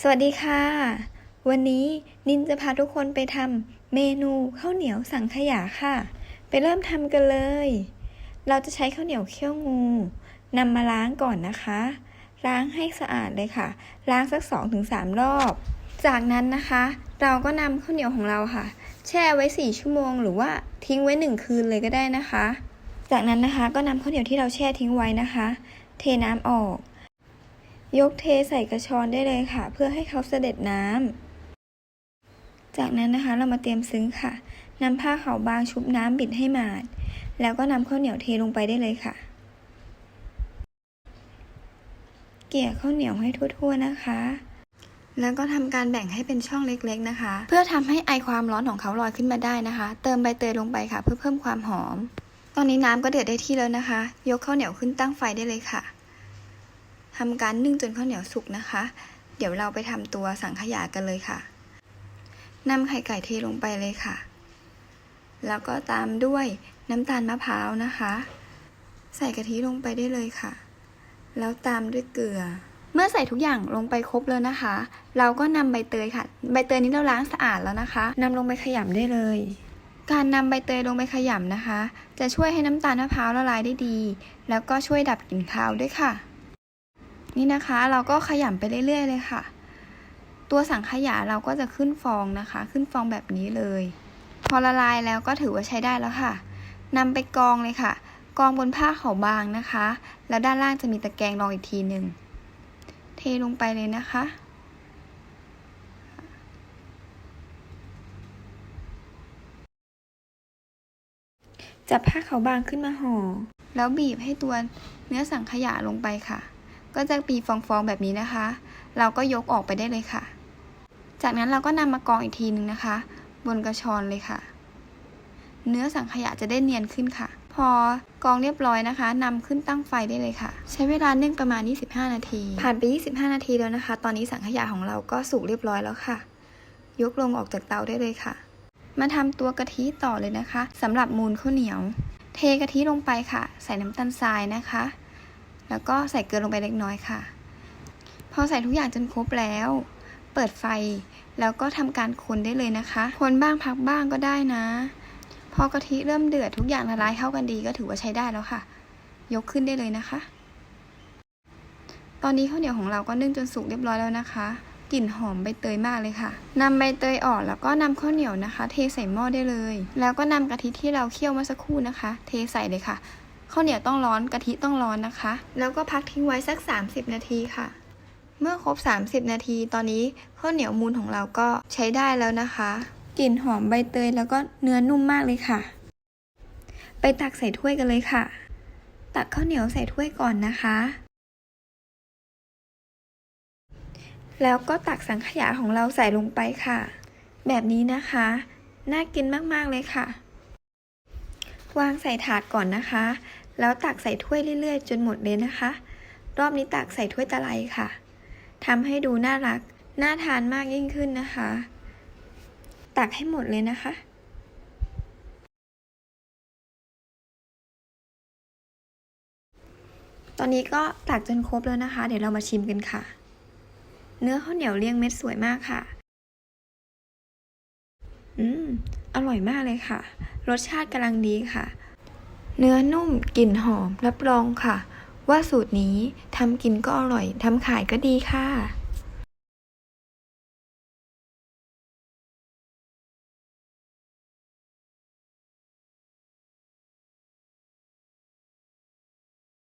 สวัสดีค่ะ วันนี้นินจะพาทุกคนไปทำเมนูข้าวเหนียวสังขยาค่ะ ไปเริ่มทำกันเลย เราจะใช้ข้าวเหนียวเขี้ยวงูนำมาล้างก่อนนะคะ ล้างให้สะอาดเลยค่ะ ล้างสัก 2-3 รอบ จากนั้นนะคะ เราก็นำข้าวเหนียวของเราค่ะ แช่ไว้ 4 ชั่วโมง หรือว่าทิ้งไว้ 1 คืนเลยก็ได้นะคะ จากนั้นนะคะก็นำข้าวเหนียวที่เราแช่ทิ้งไว้นะคะ เทน้ำออก ยกเทใส่กระชอนได้เลยค่ะ เพื่อให้เขาเสด็จน้ำ จากนั้นนะคะเรามาเตรียมซึ้งค่ะนำผ้าขาวบางชุบน้ำบิดให้หมาด แล้วก็นำข้าวเหนียวเทลงไปได้เลยค่ะ เกี่ยข้าวเหนียวให้ทั่วๆนะคะ แล้วก็ทำการแบ่งให้เป็นช่องเล็กๆนะคะ เพื่อทำให้ไอความร้อนของเขาลอยขึ้นมาได้นะคะ เติมใบเตยลงไปค่ะ เพื่อเพิ่มความหอม ตอนนี้น้ำก็เดือดได้ที่แล้วนะคะ ยกข้าวเหนียวขึ้นตั้งไฟได้เลยค่ะ ทำการนึ่งจนข้าวเหนียวสุกนะคะ เดี๋ยวเราไปทำตัวสังขยากันเลยค่ะนำไข่ไก่เทลงไปเลยค่ะ แล้วก็ตามด้วยน้ำตาลมะพร้าวนะคะ ใส่กะทิลงไปได้เลยค่ะ แล้วตามด้วยเกลือ เมื่อใส่ทุกอย่างลงไปครบแล้วนะคะ เราก็นำใบเตยค่ะ ใบเตยนี้เราล้างสะอาดแล้วนะคะนำลงไปขยำได้เลย การนำใบเตยลงไปขยำนะคะ จะช่วยให้น้ำตาลมะพร้าวละลายได้ดี แล้วก็ช่วยดับกลิ่นคาวด้วยค่ะ นี่นะคะเราก็ขยำไปเรื่อยๆเลยค่ะ ตัวสังขยาเราก็จะขึ้นฟองนะคะ ขึ้นฟองแบบนี้เลย พอละลายแล้วก็ถือว่าใช้ได้แล้วค่ะนำไปกองเลยค่ะ กองบนผ้าขาวบางนะคะ แล้วด้านล่างจะมีตะแกรงรองอีกทีหนึ่งเทลงไปเลยนะคะ จับผ้าขาวบางขึ้นมาห่อแล้วบีบให้ตัวเนื้อสังขยาลงไปค่ะ ก็จะปีฟองๆแบบนี้นะคะ เราก็ยกออกไปได้เลยค่ะ จากนั้นเราก็นำมากองอีกทีนึงนะคะ บนกระชอนเลยค่ะ เนื้อสังขยาจะได้เนียนขึ้นค่ะ พอกองเรียบร้อยนะคะนำขึ้นตั้งไฟได้เลยค่ะ ใช้เวลานึ่งประมาณ 25 นาที ผ่านไป 25 นาทีแล้วนะคะ ตอนนี้สังขยาของเราก็สุกเรียบร้อยแล้วค่ะ ยกลงออกจากเตาได้เลยค่ะ มาทำตัวกะทิต่อเลยนะคะสำหรับมูลข้าวเหนียว เทกะทิลงไปค่ะ ใส่น้ำตาลทรายนะคะ แล้วก็ใส่เกลือลงไปเล็กน้อยค่ะ พอใส่ทุกอย่างจนครบแล้ว เปิดไฟแล้วก็ทำการคนได้เลยนะคะ คนบ้างพักบ้างก็ได้นะ พอกะทิเริ่มเดือดทุกอย่างละลายเข้ากันดีก็ถือว่าใช้ได้แล้วค่ะ ยกขึ้นได้เลยนะคะ ตอนนี้ข้าวเหนียวของเราก็นึ่งจนสุกเรียบร้อยแล้วนะคะกลิ่นหอมใบเตยมากเลยค่ะ นำใบเตยออกแล้วก็นำข้าวเหนียวนะคะ เทใส่หม้อได้เลย แล้วก็นำกะทิที่เราเคี่ยวมื่อสักครู่นะคะ เทใส่เลยค่ะ ข้าวเหนียวต้องร้อนกะทิต้องร้อนนะคะ แล้วก็พักทิ้งไว้สัก 30 นาทีค่ะ เมื่อครบ 30 นาที ตอนนี้ข้าวเหนียวมูลของเราก็ใช้ได้แล้วนะคะ กลิ่นหอมใบเตยแล้วก็เนื้อนุ่มมากเลยค่ะ ไปตักใส่ถ้วยกันเลยค่ะ ตักข้าวเหนียวใส่ถ้วยก่อนนะคะ แล้วก็ตักสังขยาของเราใส่ลงไปค่ะ แบบนี้นะคะ น่ากินมากๆเลยค่ะ วางใส่ถาดก่อนนะคะ แล้วตักใส่ถ้วยเรื่อยๆ จนหมดเลยนะคะ รอบนี้ตักใส่ถ้วยตะไลค่ะทำให้ดูน่ารัก น่าทานมากยิ่งขึ้นนะคะ ตักให้หมดเลยนะคะตอนนี้ก็ตักจนครบแล้วนะคะ เดี๋ยวเรามาชิมกันค่ะ เนื้อข้าวเหนียวเรียงเม็ดสวยมากค่ะ อืม อร่อยมากเลยค่ะ รสชาติกำลังดีค่ะ เนื้อนุ่มกลิ่นหอมรับรองค่ะ ว่าสูตรนี้ทำกินก็อร่อยทำขายก็ดีค่ะ